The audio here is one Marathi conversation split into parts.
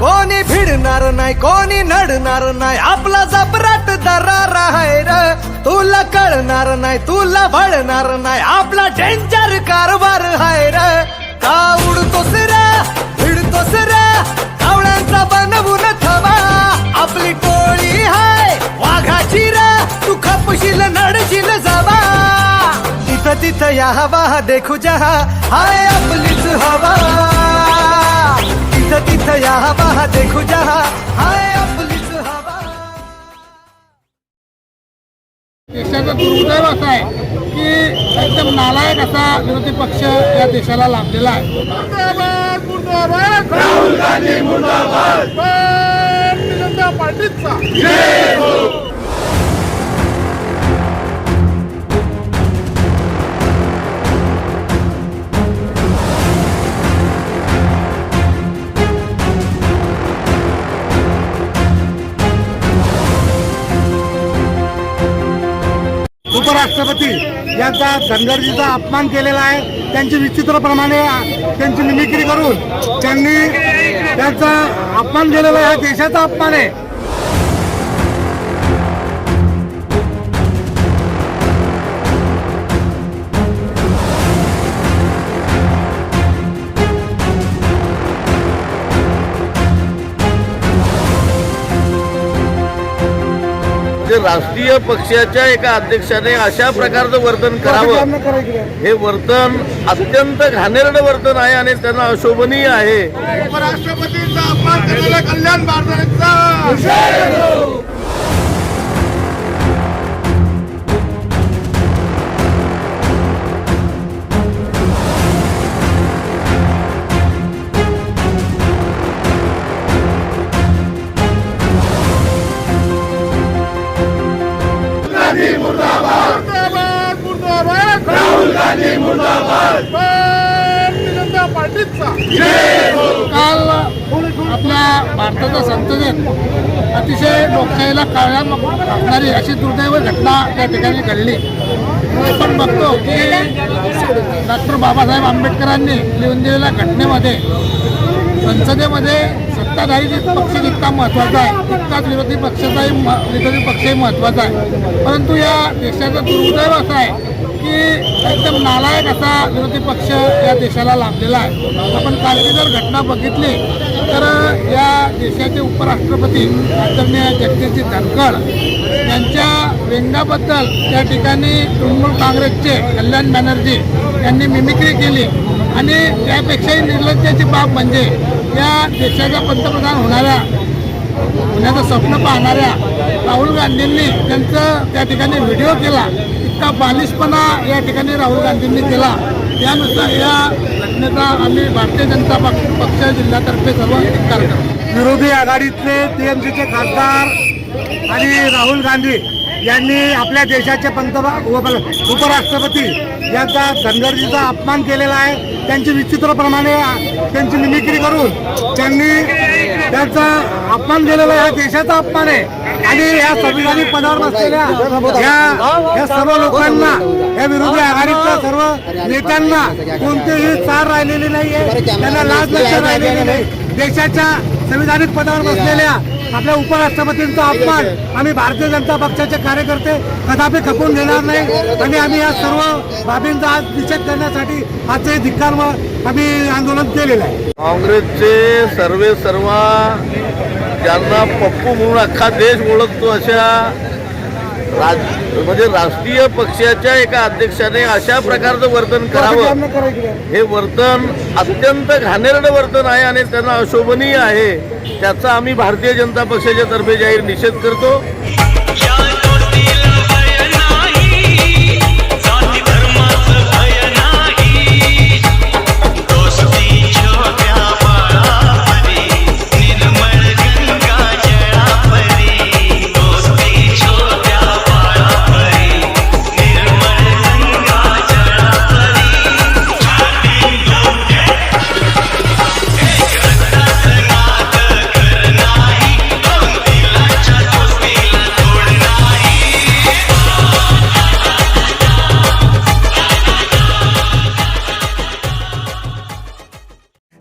कोणी भिडणार नाही कोणी नडणार नाही आपला जबराट दरार आहे र. तुला कळणार नाही तुला भळणार नाही आपला डेंजर कारभार आहे र. का उडतो सिरा भिडतो सिरा कावळ्यांचा बनवून थवा आपली टोळी हाय वाघाची रा तू खपशील नडशील जावा. तिथं तिथं या हवा देखू जहा हाय आपलीच हवा. तिथं तिथं या हवा देखू जहा हाय आपलीच हवा. देशाचा दुर्दैव असा आहे की एकदम नालायक असा विरोधी पक्ष या देशाला लाभलेला आहे. जनता पार्टीचा. उपराष्ट्रपती यांचा धनगरजीचा अपमान केलेला आहे. त्यांची विचित्रप्रमाणे त्यांची मिमिक्री करून त्यांनी त्यांचा अपमान केलेला आहे. देशाचा अपमान आहे. म्हणजे राष्ट्रीय पक्षाच्या एका अध्यक्षाने अशा प्रकारचं वर्तन करावं हे वर्तन अत्यंत घाणेरडं वर्तन आहे आणि त्यांना अशोभनीय आहे. उपराष्ट्रपतींचा अपमान केलेला कल्याण भारताच्या संसदेत अतिशय लोकशाहीला काळ्या टाकणारी अशी दुर्दैव घटना त्या ठिकाणी घडली. आपण बघतो की डॉक्टर बाबासाहेब आंबेडकरांनी लिहून दिलेल्या घटनेमध्ये संसदेमध्ये सत्ताधारी पक्ष जितका महत्त्वाचा आहे तितकाच विरोधी पक्षाचाही म- विरोधी पक्षही महत्त्वाचा आहे. परंतु या देशाचा दुर्दैव असा आहे की एकदम नालायक असा विरोधी पक्ष या देशाला लाभलेला आहे. आपण कालची जर घटना बघितली तर या देशाचे उपराष्ट्रपती आदरणीय जगदीशजी धनखड यांच्या व्यंगाबद्दल त्या ठिकाणी तृणमूल काँग्रेसचे कल्याण बॅनर्जी यांनी मिमिक्री केली. आणि त्यापेक्षाही निर्लज्जाची बाब म्हणजे या देशाचा पंतप्रधान होणाऱ्या होण्याचं स्वप्न पाहणाऱ्या राहुल गांधींनी त्यांचं त्या ठिकाणी व्हिडिओ केला. इतका बालिशपणा या ठिकाणी राहुल गांधींनी केला. त्यानुसार या घटनेचा आम्ही भारतीय जनता पक्ष पक्ष जिल्ह्यातर्फे सर्व धिक्कार विरोधी आघाडीतले टीएमसीचे खासदार आणि राहुल गांधी यांनी आपल्या देशाचे पंतप्रधान उपराष्ट्रपती यांचा धनगरजीचा अपमान केलेला आहे. त्यांची विचित्रप्रमाणे त्यांची मिमिक्री करून त्यांनी त्यांचा अपमान केलेला आहे. हा देशाचा अपमान आहे. आणि या संविधानिक पदावर बसलेल्या या या सर्व लोकांना या विरोधी आघाडीतल्या सर्व नेत्यांना कोणतीही चार राहिलेली नाहीये. त्यांना लाज लक्ष राहिलेली नाही. देशाच्या संविधानिक पदावर बसलेल्या आपल्या उपराष्ट्रपतींचा अपमान आम्ही भारतीय जनता पक्षाचे कार्यकर्ते कदापि खपून घेणार नाही. आणि आम्ही या सर्व बाबींचा आज निषेध करण्यासाठी आजचे धिक्कार आम्ही आंदोलन केलेलं आहे. काँग्रेसचे सर्वे सर्वा ज्यांना पप्पू म्हणून अख्खा देश ओळखतो अशा राज म्हणजे राष्ट्रीय पक्षाच्या एका अध्यक्षाने अशा प्रकारचं वर्तन करावं. हे वर्तन अत्यंत घाणेरडं वर्तन आहे आणि त्यांना अशोभनीय आहे. त्याचा आम्ही भारतीय जनता पक्षाच्या तर्फे जाहीर निषेध करतो.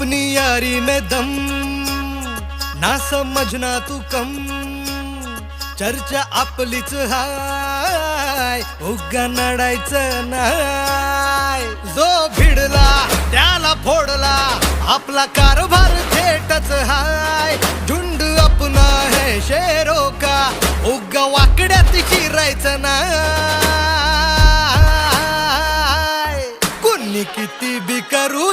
अपनी यारी में दम। ना समजना तू कम। चर्चा आपलीच हाय उगा नडायचं नाय। जो भिडला त्याला फोडला आपला कारभार थेटच हाय। झुंड अपना है शेरो का उगा वाकड्यात शिरायचं नाय। कुणी किती बी करू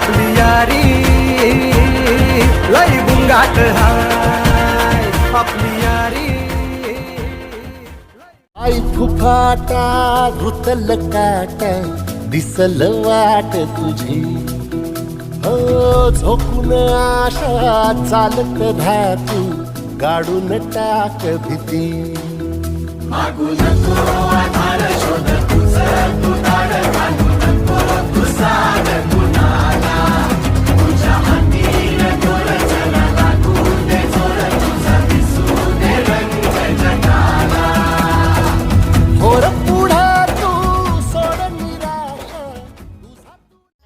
आपली यारी लय गुंगाट हाय आपली यारी आई फुफाटा रुतल काट दिसल वाट तुझी. हो झोपून आशा चालत धातू गाडून टाक भीती. होर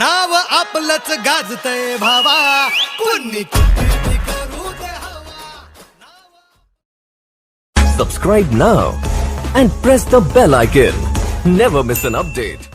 नाव आपलंच गाजतय भावा कुणी किती बी करू दे हवा Subscribe now and press the bell icon. Never miss an update.